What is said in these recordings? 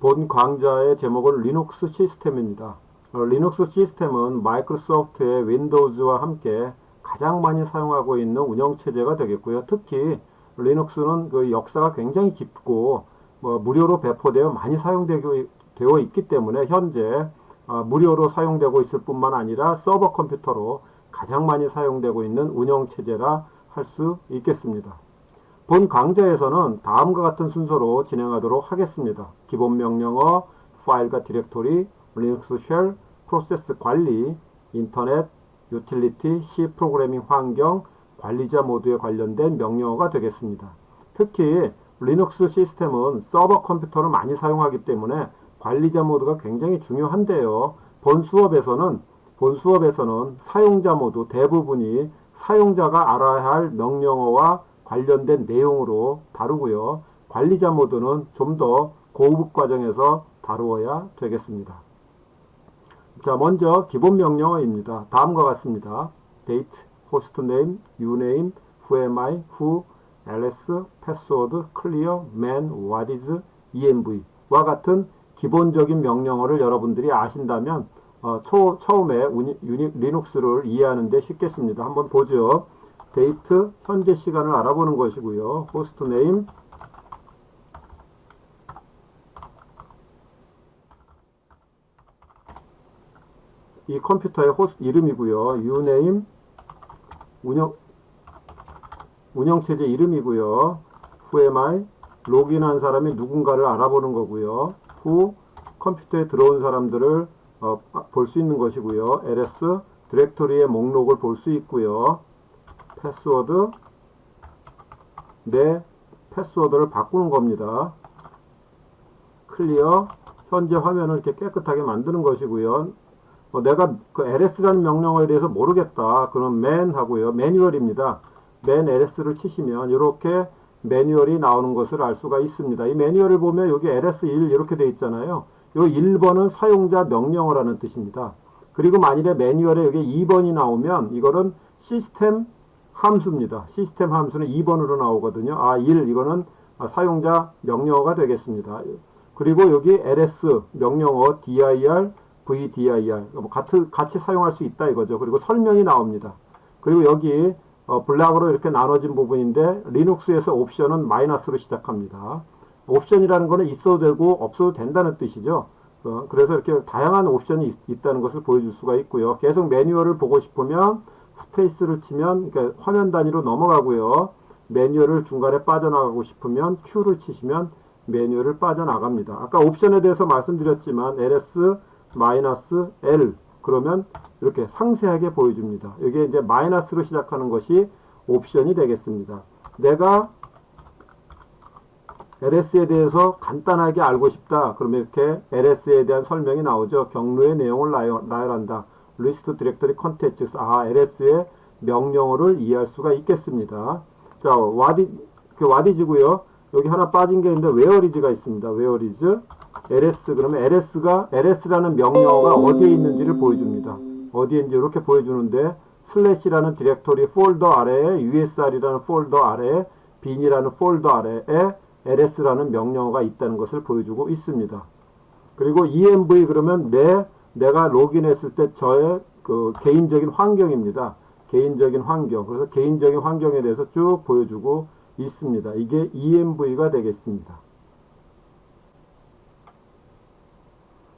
본 강좌의 제목은 리눅스 시스템입니다. 어, 리눅스 시스템은 마이크로소프트의 윈도우즈와 함께 가장 많이 사용하고 있는 운영체제가 되겠고요. 특히 리눅스는 그 역사가 굉장히 깊고 뭐 무료로 배포되어 많이 사용되고 되어 있기 때문에 현재 어, 무료로 사용되고 있을 뿐만 아니라 서버 컴퓨터로 가장 많이 사용되고 있는 운영체제라 할 수 있겠습니다. 본 강좌에서는 다음과 같은 순서로 진행하도록 하겠습니다. 기본 명령어, 파일과 디렉토리, 리눅스 쉘, 프로세스 관리, 인터넷, 유틸리티, C 프로그래밍 환경, 관리자 모드에 관련된 명령어가 되겠습니다. 특히 리눅스 시스템은 서버 컴퓨터를 많이 사용하기 때문에 관리자 모드가 굉장히 중요한데요. 본 수업에서는 본 수업에서는 사용자 모드 대부분이 사용자가 알아야 할 명령어와 관련된 내용으로 다루고요. 관리자 모드는 좀 더 고급 과정에서 다루어야 되겠습니다. 자, 먼저 기본 명령어입니다. 다음과 같습니다. date, host name, uname, who am I, who, ls, password, clear, man, what is, env와 같은 기본적인 명령어를 여러분들이 아신다면 어, 초, 처음에 우니, 유니, 리눅스를 이해하는데 쉽겠습니다. 한번 보죠. 데이트, 현재 시간을 알아보는 것이고요. 호스트 네임, 이 컴퓨터의 호스트 이름이고요. 유네임, 운영, 운영체제 이름이고요. who am I, 로그인한 사람이 누군가를 알아보는 거고요. who, 컴퓨터에 들어온 사람들을 어, 볼수 있는 것이고요. ls, 디렉토리의 목록을 볼 수 있고요. 패스워드, 내 패스워드를 바꾸는 겁니다. 클리어, 현재 화면을 이렇게 깨끗하게 만드는 것이고요. 어, 내가 그 ls라는 명령어에 대해서 모르겠다. 그럼 man 하고요. 매뉴얼입니다. man ls를 치시면 이렇게 매뉴얼이 나오는 것을 알 수가 있습니다. 이 매뉴얼을 보면 여기 ls1 이렇게 돼 있잖아요. 요 1번은 사용자 명령어라는 뜻입니다. 그리고 만일에 매뉴얼에 여기 2번이 나오면 이거는 시스템 함수입니다. 시스템 함수는 2번으로 나오거든요. 아, 1 이거는 사용자 명령어가 되겠습니다. 그리고 여기 ls 명령어 dir VDIR 뭐 같이, 같이 사용할 수 있다 이거죠. 그리고 설명이 나옵니다. 그리고 여기 어, 블락으로 이렇게 나눠진 부분인데 리눅스에서 옵션은 마이너스로 시작합니다. 옵션이라는 거는 있어도 되고 없어도 된다는 뜻이죠. 어, 그래서 이렇게 다양한 옵션이 있, 다는 것을 보여줄 수가 있고요. 계속 매뉴얼을 보고 싶으면 스페이스를 치면 그러니까 화면 단위로 넘어가고요. 매뉴얼을 중간에 빠져나가고 싶으면 Q를 치시면 매뉴얼을 빠져나갑니다. 아까 옵션에 대해서 말씀드렸지만 ls 마이너스 L 그러면 이렇게 상세하게 보여줍니다. 이게 이제 마이너스로 시작하는 것이 옵션이 되겠습니다. 내가 LS에 대해서 간단하게 알고 싶다. 그러면 이렇게 LS에 대한 설명이 나오죠. 경로의 내용을 나열한다. 리스트 디렉터리 컨텐츠. 아, LS의 명령어를 이해할 수가 있겠습니다. 자, 와디, 그 와디즈고요. 여기 하나 빠진 게 있는데 웨어리즈가 있습니다. 웨어리즈. ls 그러면 ls가 ls라는 명령어가 어디에 있는지를 보여줍니다. 어디에 있는지 이렇게 보여주는데 슬래시라는 디렉토리 폴더 아래에 usr이라는 폴더 아래에 bin이라는 폴더 아래에 ls라는 명령어가 있다는 것을 보여주고 있습니다. 그리고 env 그러면 내 내가 로그인했을 때 저의 그 개인적인 환경입니다. 개인적인 환경. 그래서 개인적인 환경에 대해서 쭉 보여주고 있습니다. 이게 env가 되겠습니다.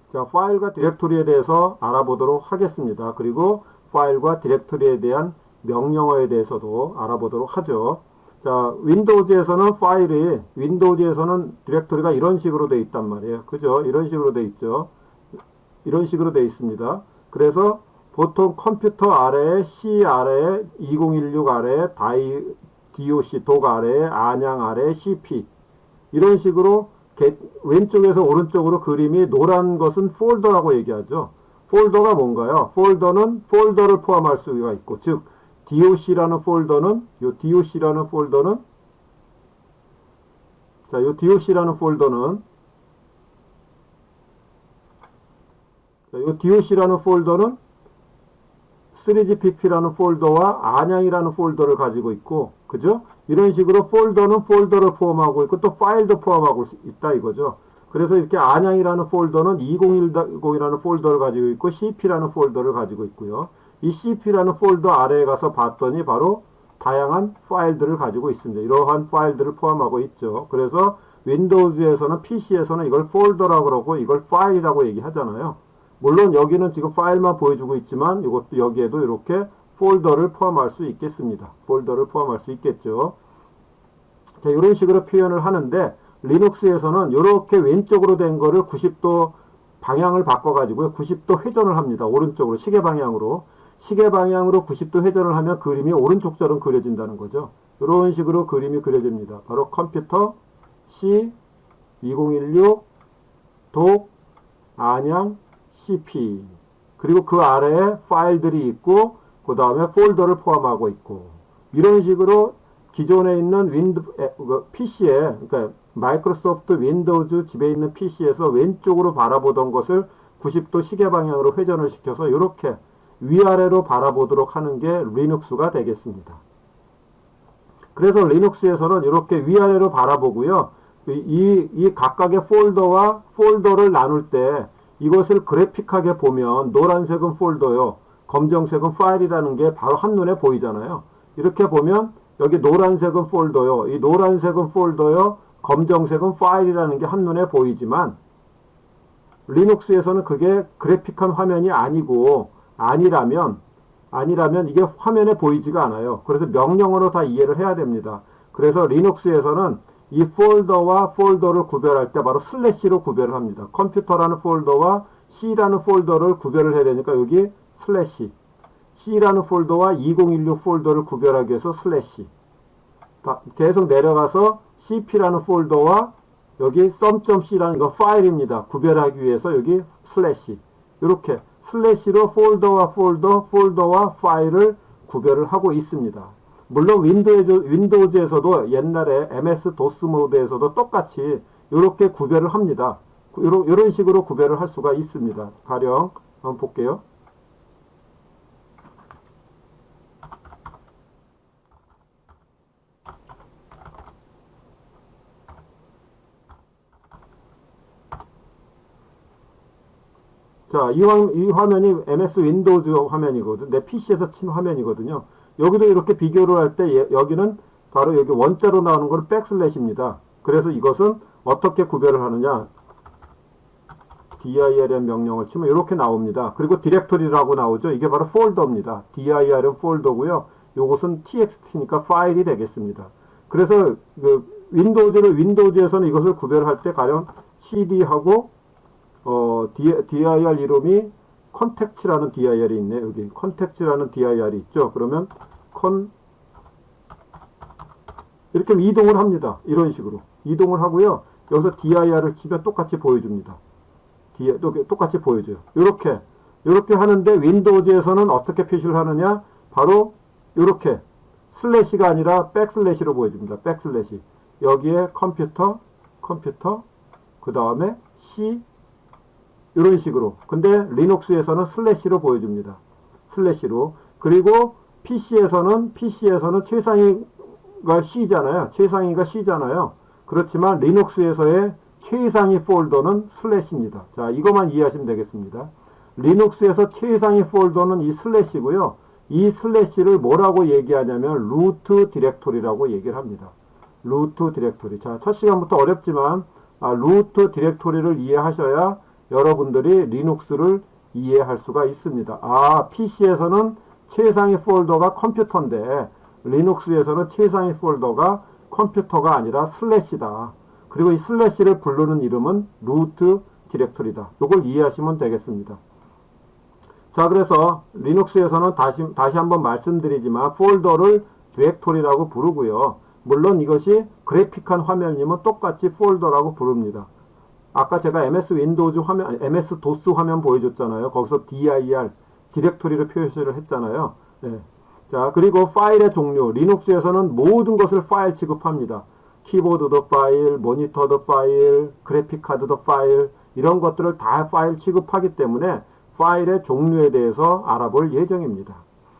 자, 파일과 디렉토리에 대해서 알아보도록 하겠습니다. 그리고 파일과 디렉토리에 대한 명령어에 대해서도 알아보도록 하죠. 자, 윈도우즈에서는 파일이, 윈도우즈에서는 디렉토리가 이런 식으로 되어 있단 말이에요. 그죠? 이런 식으로 되어 있죠. 이런 식으로 되어 있습니다. 그래서 보통 컴퓨터 아래에 C 아래에 2016 아래에 다이 DOC 독 아래에 안양 아래에 CP 이런 식으로 왼쪽에서 오른쪽으로 그림이 노란 것은 폴더라고 얘기하죠. 폴더가 뭔가요? 폴더는 폴더를 포함할 수가 있고, 즉 DOC라는 폴더는 요 DOC라는 폴더는 자, 요 DOC라는 폴더는 자, 요 DOC라는 폴더는 3GPP라는 폴더와 안양이라는 폴더를 가지고 있고, 그죠? 이런 식으로 폴더는 폴더를 포함하고 있고, 또 파일도 포함하고 있다 이거죠. 그래서 이렇게 안양이라는 폴더는 2010이라는 폴더를 가지고 있고 CP라는 폴더를 가지고 있고요. 이 CP라는 폴더 아래에 가서 봤더니 바로 다양한 파일들을 가지고 있습니다. 이러한 파일들을 포함하고 있죠. 그래서 윈도우즈에서는 PC에서는 이걸 폴더라고 그러고 이걸 파일이라고 얘기하잖아요. 물론 여기는 지금 파일만 보여주고 있지만 이것도 여기에도 이렇게 폴더를 포함할 수 있겠습니다. 폴더를 포함할 수 있겠죠. 자, 이런 식으로 표현을 하는데 리눅스에서는 이렇게 왼쪽으로 된 거를 90도 방향을 바꿔가지고 90도 회전을 합니다. 오른쪽으로 시계 방향으로 시계 방향으로 90도 회전을 하면 그림이 오른쪽처럼 그려진다는 거죠. 이런 식으로 그림이 그려집니다. 바로 컴퓨터 C 2016 독 안양 CP 그리고 그 아래에 파일들이 있고 그 다음에 폴더를 포함하고 있고 이런 식으로 기존에 있는 윈도 에, 그 PC에 그러니까 마이크로소프트 윈도우즈 집에 있는 PC에서 왼쪽으로 바라보던 것을 90도 시계 방향으로 회전을 시켜서 이렇게 위아래로 바라보도록 하는 게 리눅스가 되겠습니다. 그래서 리눅스에서는 이렇게 위아래로 바라보고요. 이, 이 각각의 폴더와 폴더를 나눌 때 이것을 그래픽하게 보면 노란색은 폴더요. 검정색은 파일이라는 게 바로 한눈에 보이잖아요. 이렇게 보면 여기 노란색은 폴더요. 이 노란색은 폴더요. 검정색은 파일이라는 게 한눈에 보이지만 리눅스에서는 그게 그래픽한 화면이 아니고 아니라면 아니라면 이게 화면에 보이지가 않아요. 그래서 명령어로 다 이해를 해야 됩니다. 그래서 리눅스에서는 이 폴더와 폴더를 구별할 때 바로 슬래시로 구별을 합니다. 컴퓨터라는 폴더와 C라는 폴더를 구별을 해야 되니까 여기 슬래시 C라는 폴더와 2016 폴더를 구별하기 위해서 슬래시 계속 내려가서 CP라는 폴더와 여기 썸.c라는 이거 파일입니다. 구별하기 위해서 여기 슬래시 이렇게 슬래시로 폴더와 폴더, 폴더와 파일을 구별을 하고 있습니다. 물론 윈도우즈, 윈도우즈에서도 옛날에 MS 도스 모드에서도 똑같이 이렇게 구별을 합니다. 이런, 식으로 구별을 할 수가 있습니다. 가령 한번 볼게요. 자, 이, 화, 이 화면이 MS 윈도우즈 화면이거든. 내 PC에서 친 화면이거든요. 여기도 이렇게 비교를 할 때 여기는 바로 여기 원자로 나오는 건 백슬래시입니다. 그래서 이것은 어떻게 구별을 하느냐? dirm 명령을 치면 이렇게 나옵니다. 그리고 디렉토리라고 나오죠. 이게 바로 폴더입니다. dir은 폴더고요. 이것은 txt니까 파일이 되겠습니다. 그래서 그 윈도우즈를 윈도우즈에서는 이것을 구별할 때 가령 cd하고 어, dir 이름이 컨택츠라는 dir이 있네. 여기 컨택츠라는 dir이 있죠. 그러면 컨 이렇게 이동을 합니다. 이런 식으로 이동을 하고요. 여기서 dir을 치면 똑같이 보여줍니다. 똑같이 보여줘요. 이렇게 이렇게 하는데 윈도우즈에서는 어떻게 표시를 하느냐? 바로 이렇게 슬래시가 아니라 백슬래시로 보여줍니다. 백슬래시 여기에 컴퓨터 컴퓨터 그 다음에 C 이런 식으로. 근데 리눅스에서는 슬래시로 보여줍니다. 슬래시로. 그리고 PC에서는 PC에서는 최상위가 C잖아요. 최상위가 C잖아요. 그렇지만 리눅스에서의 최상위 폴더는 슬래시입니다. 자, 이것만 이해하시면 되겠습니다. 리눅스에서 최상위 폴더는 이 슬래시고요. 이 슬래시를 뭐라고 얘기하냐면 루트 디렉토리라고 얘기를 합니다. 루트 디렉토리. 자, 첫 시간부터 어렵지만 아, 루트 디렉토리를 이해하셔야 여러분들이 리눅스를 이해할 수가 있습니다. 아, PC에서는 최상위 폴더가 컴퓨터인데 리눅스에서는 최상위 폴더가 컴퓨터가 아니라 슬래시다. 그리고 이 슬래시를 부르는 이름은 루트 디렉토리다. 이걸 이해하시면 되겠습니다. 자, 그래서 리눅스에서는 다시, 다시 한번 말씀드리지만 폴더를 디렉토리라고 부르고요. 물론 이것이 그래픽한 화면이면 똑같이 폴더라고 부릅니다. 아까 제가 MS 윈도우즈 화면, MS 도스 화면 보여줬잖아요. 거기서 dir, 디렉토리를 표시를 했잖아요. 네. 자, 그리고 파일의 종류. 리눅스에서는 모든 것을 파일 취급합니다. 키보드도 파일, 모니터도 파일, 그래픽 카드도 파일, 이런 것들을 다 파일 취급하기 때문에 파일의 종류에 대해서 알아볼 예정입니다.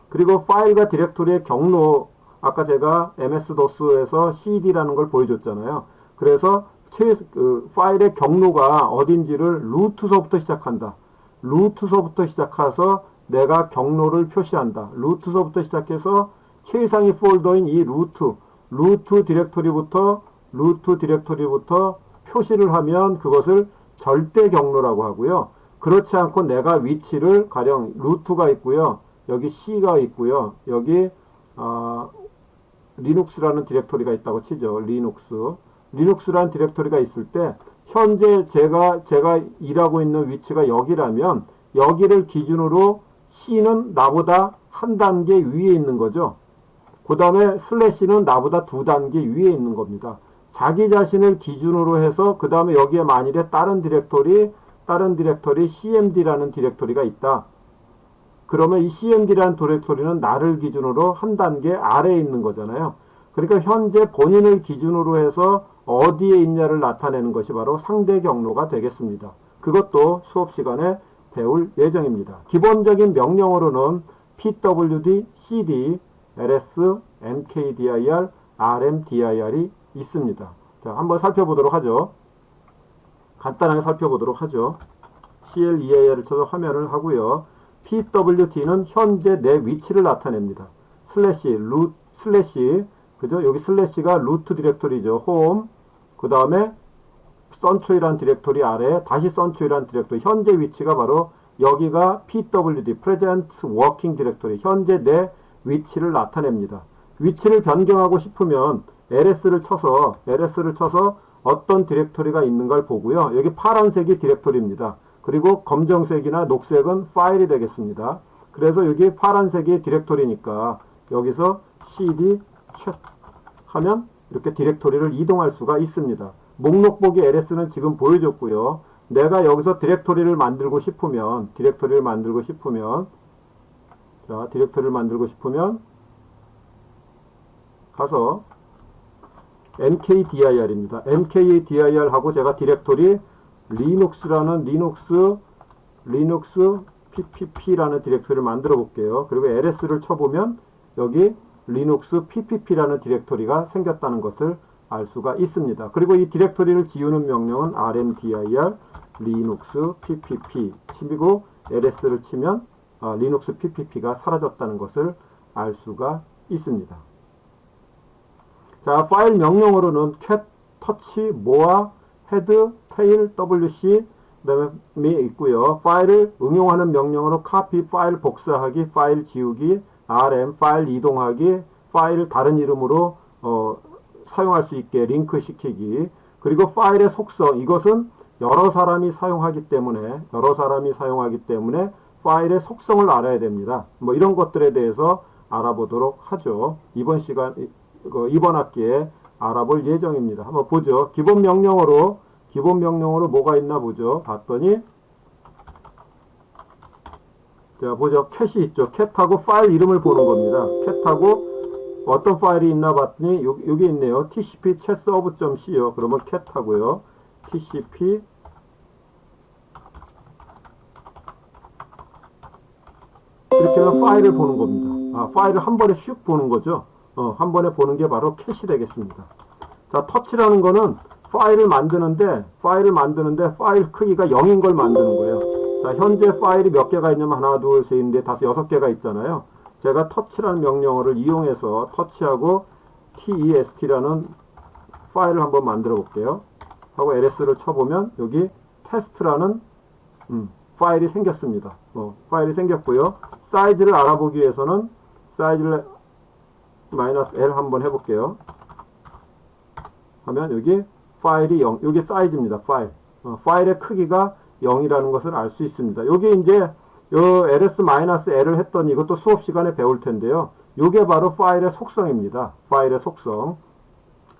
그리고 파일과 디렉토리의 경로, 아까 제가 MS 도스에서 CD라는 걸 보여줬잖아요. 그래서 최, 그 파일의 경로가 어딘지를 루트서부터 시작한다. 루트서부터 시작해서 내가 경로를 표시한다. 루트서부터 시작해서 최상위 폴더인 이 루트, 루트 디렉토리부터 루트 디렉토리부터 표시를 하면 그것을 절대 경로라고 하고요. 그렇지 않고 내가 위치를 가령 루트가 있고요. 여기 C가 있고요. 여기 어, 리눅스라는 디렉토리가 있다고 치죠. 리눅스. 리눅스라는 디렉토리가 있을 때 현재 제가 제가 일하고 있는 위치가 여기라면 여기를 기준으로 C는 나보다 한 단계 위에 있는 거죠. 그 다음에 슬래시는 나보다 두 단계 위에 있는 겁니다. 자기 자신을 기준으로 해서 그 다음에 여기에 만일에 다른 디렉토리 다른 디렉토리 cmd라는 디렉토리가 있다. 그러면 이 cmd라는 디렉토리는 나를 기준으로 한 단계 아래에 있는 거잖아요. 그러니까 현재 본인을 기준으로 해서 어디에 있냐를 나타내는 것이 바로 상대 경로가 되겠습니다. 그것도 수업 시간에 배울 예정입니다. 기본적인 명령어로는 pwd, cd, ls, mkdir, rmdir이 있습니다. 자, 한번 살펴보도록 하죠. 간단하게 살펴보도록 하죠. CLEAR을 쳐서 화면을 하고요. PWD는 현재 내 위치를 나타냅니다. 슬래시, 루, 슬래시, 그죠? 여기 슬래시가 루트 디렉토리죠. 홈, 그 다음에 선초이란 디렉토리 아래 다시 선초이란 디렉토리 현재 위치가 바로 여기가 PWD, Present Working Directory 현재 내 위치를 나타냅니다. 위치를 변경하고 싶으면 LS를 쳐서 LS를 쳐서 어떤 디렉토리가 있는 걸 보고요. 여기 파란색이 디렉토리입니다. 그리고 검정색이나 녹색은 파일이 되겠습니다. 그래서 여기 파란색이 디렉토리니까 여기서 cd 하면 이렇게 디렉토리를 이동할 수가 있습니다. 목록 보기 LS는 지금 보여줬고요. 내가 여기서 디렉토리를 만들고 싶으면 디렉토리를 만들고 싶으면 자 디렉토리를 만들고 싶으면 가서 mkdir입니다. mkdir 하고 제가 디렉토리 리눅스라는 리눅스 리눅스 pp라는 디렉토리를 만들어 볼게요. 그리고 ls를 쳐보면 여기 리눅스 pp라는 디렉토리가 생겼다는 것을 알 수가 있습니다. 그리고 이 디렉토리를 지우는 명령은 rmdir 리눅스 ppp 치고 ls를 치면 아, 리눅스 pp가 사라졌다는 것을 알 수가 있습니다. 자, 파일 명령어로는 cat, touch, head, tail, wc 그다음에 있고요. 파일을 응용하는 명령어로 copy, 파일 복사하기, 파일 지우기, rm, 파일 이동하기, 파일을 다른 이름으로 어, 사용할 수 있게 링크 시키기, 그리고 파일의 속성, 이것은 여러 사람이 사용하기 때문에, 여러 사람이 사용하기 때문에 파일의 속성을 알아야 됩니다. 뭐 이런 것들에 대해서 알아보도록 하죠. 이번 시간, 그 이번 학기에 알아볼 예정입니다. 한번 보죠. 기본 명령어로 기본 명령어로 뭐가 있나 보죠. 봤더니 자 보죠. 캣이 있죠. 캣하고 파일 이름을 보는 겁니다. 캣하고 어떤 파일이 있나 봤더니 요, 여기 있네요. tcp chatserve.c요. 그러면 캣하고요. tcp 이렇게 하면 파일을 보는 겁니다. 아, 파일을 한 번에 슉 보는 거죠. 어, 한 번에 보는 게 바로 캐시 되겠습니다. 자, 터치라는 거는 파일을 만드는데, 파일을 만드는데 파일 크기가 0인 걸 만드는 거예요. 자, 현재 파일이 몇 개가 있냐면 하나, 둘, 셋, 넷, 다섯, 여섯 개가 있잖아요. 제가 터치라는 명령어를 이용해서 터치하고 test라는 파일을 한번 만들어 볼게요. 하고 ls를 쳐보면 여기 테스트라는 음, 파일이 생겼습니다. 어, 파일이 생겼고요. 사이즈를 알아보기 위해서는 사이즈를 마이너스 L 한번 해볼게요. 하면 여기 파일이 0, 여기 사이즈입니다. 파일. 어, 파일의 크기가 0이라는 것을 알 수 있습니다. 여기 이제 요 ls-l을 했더니 이것도 수업 시간에 배울 텐데요. 요게 바로 파일의 속성입니다. 파일의 속성.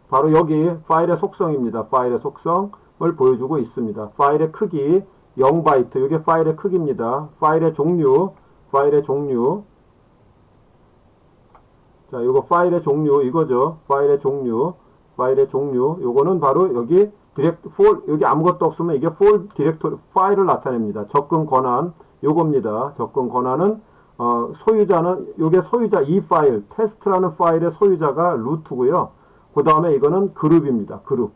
바로 여기 파일의 속성입니다. 파일의 속성을 보여주고 있습니다. 파일의 크기 0바이트. 이게 파일의 크기입니다. 파일의 종류, 파일의 종류. 자, 요거 파일의 종류 이거죠. 파일의 종류, 파일의 종류. 요거는 바로 여기 디렉트 폴 여기 아무것도 없으면 이게 폴 디렉토리 파일을 나타냅니다. 접근 권한 요겁니다. 접근 권한은 어, 소유자는 요게 소유자 이 파일 테스트라는 파일의 소유자가 루트고요. 그 다음에 이거는 그룹입니다. 그룹.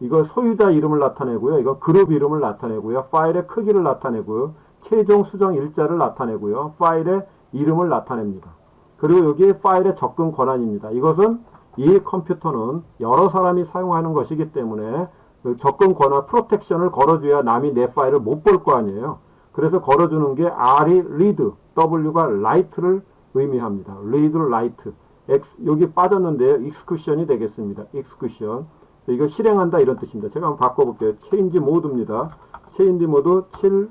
이거 소유자 이름을 나타내고요. 이거 그룹 이름을 나타내고요. 파일의 크기를 나타내고요. 최종 수정 일자를 나타내고요. 파일의 이름을 나타냅니다. 그리고 여기 파일의 접근 권한입니다. 이것은 이 컴퓨터는 여러 사람이 사용하는 것이기 때문에 그 접근 권한 프로텍션을 걸어줘야 남이 내 파일을 못 볼 거 아니에요. 그래서 걸어주는 게 R이 read, W가 write를 의미합니다. read, write. X, 여기 빠졌는데요. execution이 되겠습니다. execution. 이거 실행한다 이런 뜻입니다. 제가 한번 바꿔볼게요. change mode입니다. change mode 7,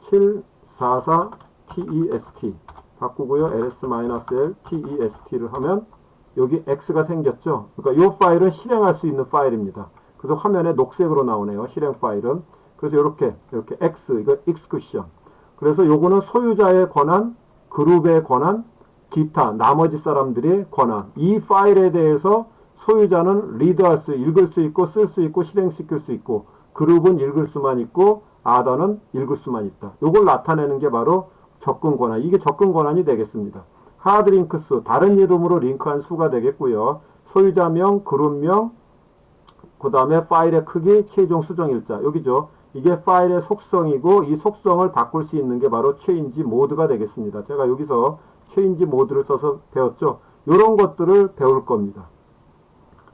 7, 4, 4, test. 바꾸고요. ls-l, test를 하면 여기 x가 생겼죠. 그러니까 이 파일은 실행할 수 있는 파일입니다. 그래서 화면에 녹색으로 나오네요. 실행 파일은. 그래서 이렇게 이렇게 x 이거 execution. 그래서 요거는 소유자의 권한, 그룹의 권한, 기타 나머지 사람들의 권한. 이 파일에 대해서 소유자는 리드할 수, 읽을 수 있고 쓸 수 있고 실행시킬 수 있고 그룹은 읽을 수만 있고 아더는 읽을 수만 있다. 요걸 나타내는 게 바로 접근 권한. 이게 접근 권한이 되겠습니다. 하드 링크 수, 다른 이름으로 링크한 수가 되겠고요. 소유자명, 그룹명, 그 다음에 파일의 크기, 최종 수정 일자. 여기죠. 이게 파일의 속성이고 이 속성을 바꿀 수 있는 게 바로 체인지 모드가 되겠습니다. 제가 여기서 체인지 모드를 써서 배웠죠. 이런 것들을 배울 겁니다.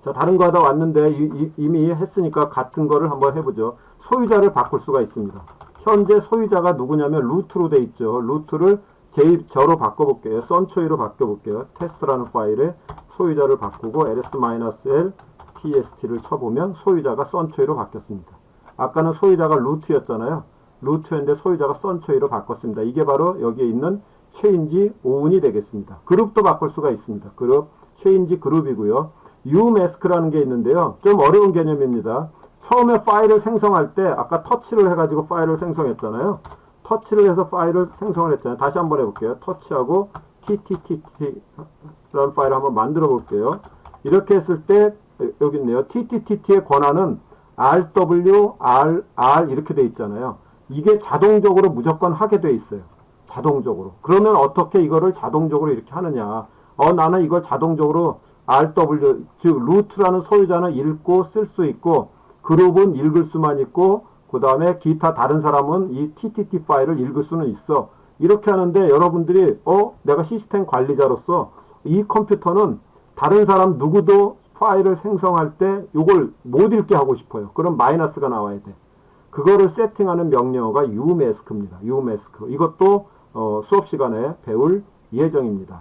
자, 다른 거 하다 왔는데 이, 이, 미 했으니까 같은 거를 한번 해보죠. 소유자를 바꿀 수가 있습니다. 현재 소유자가 누구냐면 루트로 돼 있죠. 루트를 제 저로 바꿔볼게요. 썬초이로 바꿔볼게요. 테스트라는 파일에 소유자를 바꾸고 ls-l tst를 쳐보면 소유자가 썬초이로 바뀌었습니다. 아까는 소유자가 루트였잖아요. 루트였는데 소유자가 썬초이로 바꿨습니다. 이게 바로 여기에 있는 체인지 오운이 되겠습니다. 그룹도 바꿀 수가 있습니다. 그룹, 체인지 그룹이고요. umask라는 게 있는데요. 좀 어려운 개념입니다. 처음에 파일을 생성할 때 아까 터치를 해가지고 파일을 생성했잖아요. 터치를 해서 파일을 생성을 했잖아요. 다시 한번 해볼게요. 터치하고 tttt라는 파일을 한번 만들어 볼게요. 이렇게 했을 때 여기 있네요. tttt의 권한은 rw, r, r 이렇게 돼 있잖아요. 이게 자동적으로 무조건 하게 돼 있어요. 자동적으로. 그러면 어떻게 이거를 자동적으로 이렇게 하느냐. 어, 나는 이걸 자동적으로 RW, 즉, 루트라는 소유자는 읽고 쓸 수 있고, 그룹은 읽을 수만 있고, 그 다음에 기타 다른 사람은 이 TTT 파일을 읽을 수는 있어. 이렇게 하는데 여러분들이, 어, 내가 시스템 관리자로서 이 컴퓨터는 다른 사람 누구도 파일을 생성할 때 이걸 못 읽게 하고 싶어요. 그럼 마이너스가 나와야 돼. 그거를 세팅하는 명령어가 umask입니다. umask. 이것도 어, 수업 시간에 배울 예정입니다.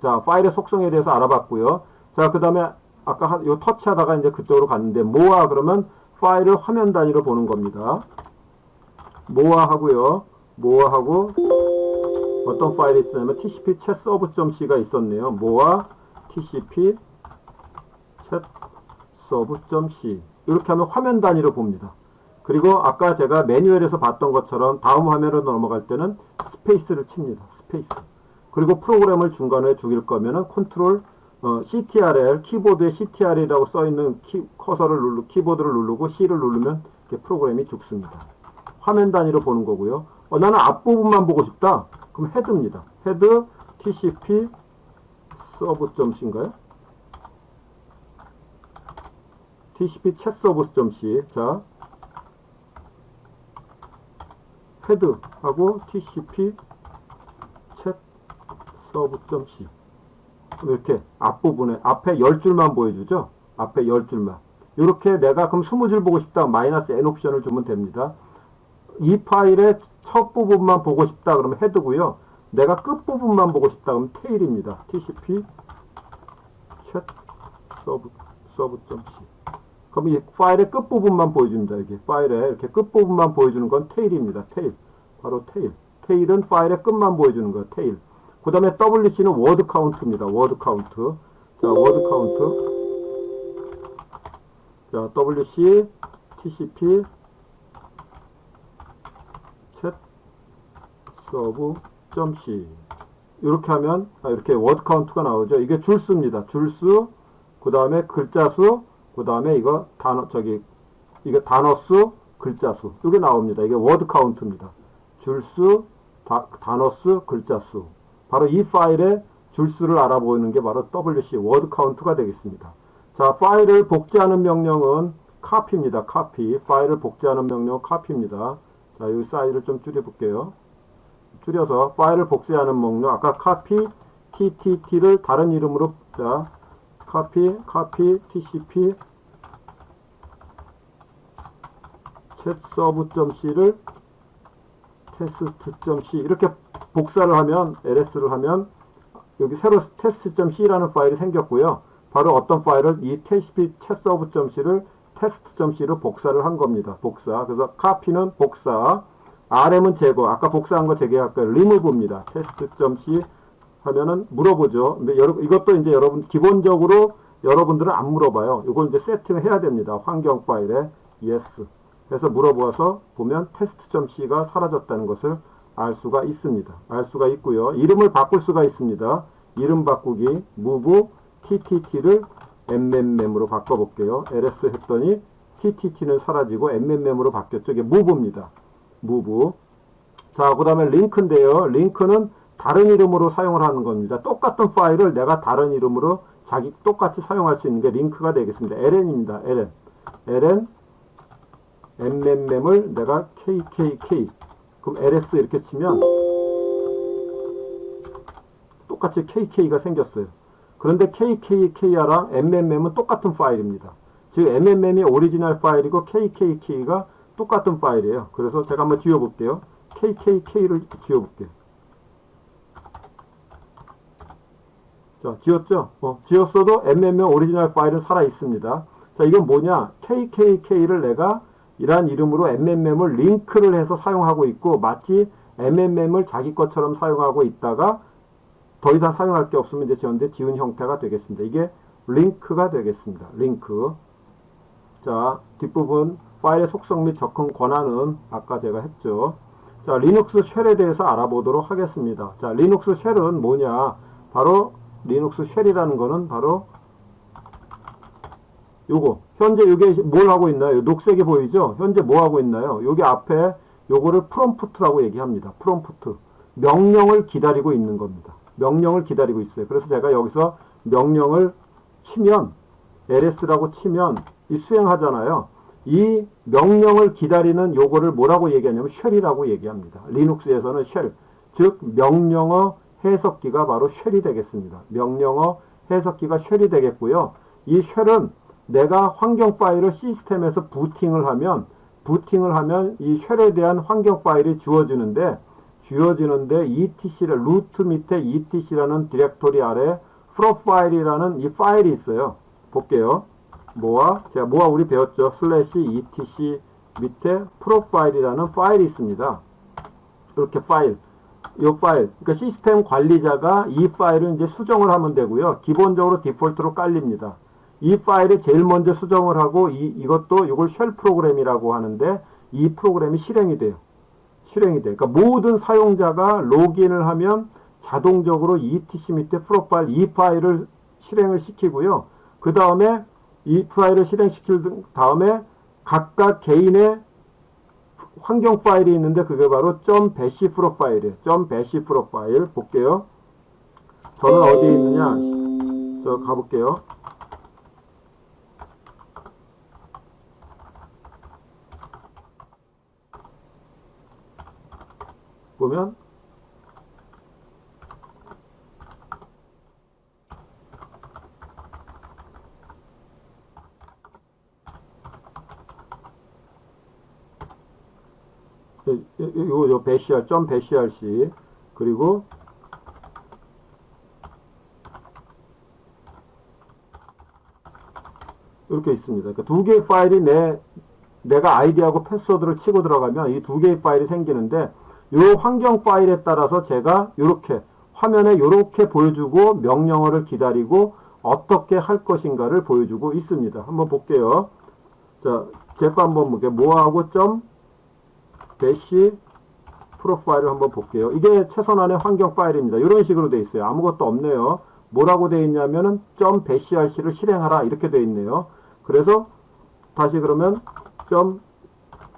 자, 파일의 속성에 대해서 알아봤고요. 자, 그 다음에 아까 요 터치하다가 이제 그쪽으로 갔는데 모아 그러면 파일을 화면 단위로 보는 겁니다. 모아 하고요. 모아 하고 어떤 파일이 있었냐면 tcp chatserv.c가 있었네요. 모아 tcp chatserv.c 이렇게 하면 화면 단위로 봅니다. 그리고 아까 제가 매뉴얼에서 봤던 것처럼 다음 화면으로 넘어갈 때는 스페이스를 칩니다. 스페이스. 그리고 프로그램을 중간에 죽일 거면은 컨트롤 어, CTRL 키보드에 CTRL이라고 써 있는 키, 커서를 누르 키보드를 누르고 C를 누르면 프로그램이 죽습니다. 화면 단위로 보는 거고요. 어, 나는 앞부분만 보고 싶다. 그럼 헤드입니다. 헤드 TCP 서브.c인가요? TCP 챗 서브.c 자 헤드하고 TCP 챗 서브.c 이렇게 앞부분에 앞에 10줄만 보여주죠. 앞에 10줄만. 이렇게 내가 그럼 20줄 보고 싶다. 마이너스 n 옵션을 주면 됩니다. 이 파일의 첫 부분만 보고 싶다. 그러면 헤드고요. 내가 끝 부분만 보고 싶다. 그러면 테일입니다. tcp 챗 서브 서브.c 그럼 이 파일의 끝 부분만 보여줍니다. 이게 파일의 이렇게 끝 부분만 보여주는 건 테일입니다. 테일. 바로 테일. 테일은 파일의 끝만 보여주는 거예요. 테일. 그 다음에 WC는 워드 카운트입니다. 워드 카운트. 자, 워드 카운트. 자, WC, TCP, 챗, 서브, .c. 이렇게 하면, 아, 이렇게 워드 카운트가 나오죠. 이게 줄수입니다. 줄수, 그 다음에 글자 수, 그 다음에 이거 단어, 저기, 이게 단어 수, 글자 수. 이게 나옵니다. 이게 워드 카운트입니다. 줄수, 다, 단어 수, 글자 수. 바로 이 파일의 줄수를 알아보는 게 바로 WC 워드 카운트가 되겠습니다. 자, 파일을 복제하는 명령은 copy입니다. copy. 파일을 복제하는 명령 copy입니다. 자, 여기 사이즈를 좀 줄여볼게요. 줄여서 파일을 복제하는 명령 아까 copy tt를 다른 이름으로 자 copy copy tcp chatserve.c를 test.c 이렇게 복사를 하면 ls,를 하면 여기 새로 test.c라는 파일이 생겼고요. 바로 어떤 파일을 이 tcp chatserve.c를 test.c로 복사를 한 겁니다. 복사. 그래서 copy는 복사, rm은 제거. 아까 복사한 거 제거할까요? remove입니다. test.c 하면은 물어보죠. 근데 여러분 이것도 이제 여러분 기본적으로 여러분들은 안 물어봐요. 이걸 이제 세팅을 해야 됩니다. 환경 파일에 yes 해서 물어보아서 보면 test.c가 사라졌다는 것을 알 수가 있습니다. 알 수가 있고요. 이름을 바꿀 수가 있습니다. 이름 바꾸기 move ttt를 mmm으로 바꿔볼게요. ls 했더니 ttt는 사라지고 mmm으로 바뀌었죠. 이게 move입니다. move. 자, 그 다음에 링크인데요. 링크는 다른 이름으로 사용을 하는 겁니다. 똑같은 파일을 내가 다른 이름으로 자기 똑같이 사용할 수 있는 게 링크가 되겠습니다. ln입니다. ln. ln mmm을 내가 kkk 그럼 ls 이렇게 치면 똑같이 kk가 생겼어요. 그런데 kkk랑 mmm은 똑같은 파일입니다. 즉 mmm이 오리지널 파일이고 kkk가 똑같은 파일이에요. 그래서 제가 한번 지워볼게요. kkk를 지워볼게요. 자, 지웠죠? 어, 지웠어도 mm 오리지널 파일은 살아 있습니다. 자, 이건 뭐냐? KKK를 내가 이러한 이름으로 MMM을 링크를 해서 사용하고 있고 마치 MMM을 자기 것처럼 사용하고 있다가 더 이상 사용할 게 없으면 이제 지웠는데 지운 형태가 되겠습니다. 이게 링크가 되겠습니다. 링크. 자, 뒷부분 파일의 속성 및 접근 권한은 아까 제가 했죠. 자, 리눅스 쉘에 대해서 알아보도록 하겠습니다. 자, 리눅스 쉘은 뭐냐? 바로 리눅스 쉘이라는 거는 바로 요거 현재 이게 뭘 하고 있나요? 녹색이 보이죠? 현재 뭐 하고 있나요? 여기 앞에 요거를 프롬프트라고 얘기합니다. 프롬프트 명령을 기다리고 있는 겁니다. 명령을 기다리고 있어요. 그래서 제가 여기서 명령을 치면 ls라고 치면 이 수행하잖아요. 이 명령을 기다리는 요거를 뭐라고 얘기하냐면 쉘이라고 얘기합니다. 리눅스에서는 쉘, 즉 명령어 해석기가 바로 쉘이 되겠습니다. 명령어 해석기가 쉘이 되겠고요. 이 쉘은 내가 환경 파일을 시스템에서 부팅을 하면 부팅을 하면 이 쉘에 대한 환경 파일이 주어지는데 주어지는데 etc를 루트 밑에 etc라는 디렉토리 아래 프로파일이라는 이 파일이 있어요. 볼게요. 뭐와 제가 뭐와 우리 배웠죠. 슬래시 etc 밑에 프로파일이라는 파일이 있습니다. 이렇게 파일. 이 파일, 그러니까 시스템 관리자가 이 파일을 이제 수정을 하면 되고요. 기본적으로 디폴트로 깔립니다. 이 파일에 제일 먼저 수정을 하고 이, 이것도 이걸 쉘 프로그램이라고 하는데 이 프로그램이 실행이 돼요. 실행이 돼요. 그러니까 모든 사용자가 로그인을 하면 자동적으로 etc 밑에 프로파일 이 파일을 실행을 시키고요. 그 다음에 이 파일을 실행시킬 다음에 각각 개인의 환경 파일이 있는데 그게 바로 .bash 프로파일이에요. .bash 프로파일 볼게요. 저는 어디에 있느냐? 저 가볼게요. 보면 요, 요, 배시알, 점 배시알씨. 그리고, 이렇게 있습니다. 그러니까 두 개의 파일이 내, 내가 아이디하고 패스워드를 치고 들어가면 이 두 개의 파일이 생기는데, 요 환경 파일에 따라서 제가 이렇게 화면에 이렇게 보여주고 명령어를 기다리고 어떻게 할 것인가를 보여주고 있습니다. 한번 볼게요. 자, 제거 한번 볼게요. 뭐하고 점 대시 프로파일을 한번 볼게요. 이게 최선한의 환경 파일입니다. 이런 식으로 되어 있어요. 아무것도 없네요. 뭐라고 되어 있냐면은 점 배시RC를 실행하라 이렇게 되어 있네요. 그래서 다시 그러면 점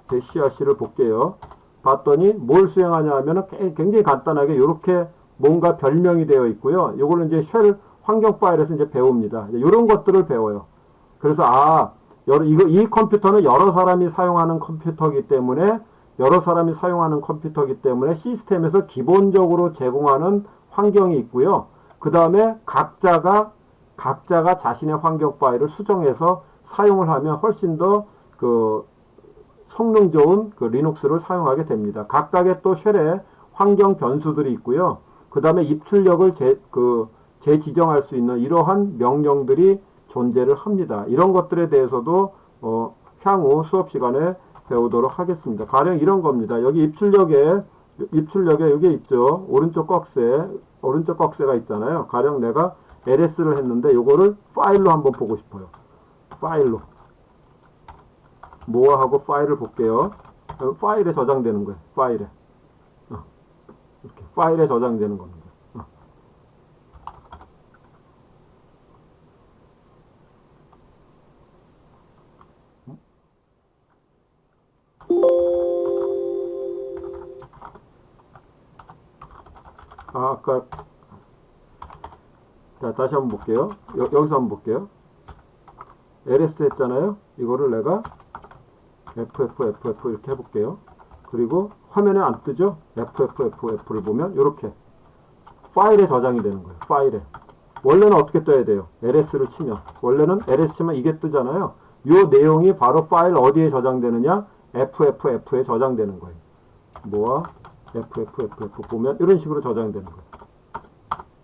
배시RC를 볼게요. 봤더니 뭘 수행하냐 하면은 굉장히 간단하게 이렇게 뭔가 별명이 되어 있고요. 이거는 이제 쉘 환경 파일에서 이제 배웁니다. 이런 것들을 배워요. 그래서 아 여러, 이거, 이 컴퓨터는 여러 사람이 사용하는 컴퓨터이기 때문에 여러 사람이 사용하는 컴퓨터이기 때문에 시스템에서 기본적으로 제공하는 환경이 있고요. 그 다음에 각자가 각자가 자신의 환경 파일을 수정해서 사용을 하면 훨씬 더 그 성능 좋은 그 리눅스를 사용하게 됩니다. 각각의 또 쉘에 환경 변수들이 있고요. 그 다음에 입출력을 재, 그, 재지정할 수 있는 이러한 명령들이 존재를 합니다. 이런 것들에 대해서도 어, 향후 수업 시간에 배우도록 하겠습니다. 가령 이런 겁니다. 여기 입출력에 입출력에 여기 있죠. 오른쪽 꺽쇠 오른쪽 꺽쇠가 있잖아요. 가령 내가 LS를 했는데 요거를 파일로 한번 보고 싶어요. 파일로 모아하고 파일을 볼게요. 어, 파일에 저장되는 거예요. 파일에 어, 이렇게 파일에 저장되는 겁니다. 어. 아, 아까 자 다시 한번 볼게요. 여, 여기서 한번 볼게요. LS 했잖아요. 이거를 내가 FFFF 이렇게 해볼게요. 그리고 화면에 안 뜨죠? FFFF를 보면 이렇게 파일에 저장이 되는 거예요. 파일에. 원래는 어떻게 떠야 돼요? LS를 치면 원래는 LS 치면 이게 뜨잖아요. 이 내용이 바로 파일 어디에 저장되느냐? FFF에 저장되는 거예요. 모아 FFFF 보면 이런 식으로 저장되는 거예요.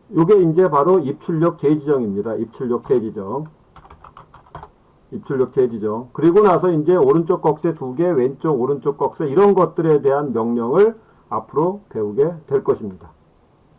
이게 이제 바로 입출력 재지정입니다. 입출력 재지정. 입출력 재지정. 그리고 나서 이제 오른쪽 꺽쇠 두 개, 왼쪽 오른쪽 꺽쇠 이런 것들에 대한 명령을 앞으로 배우게 될 것입니다.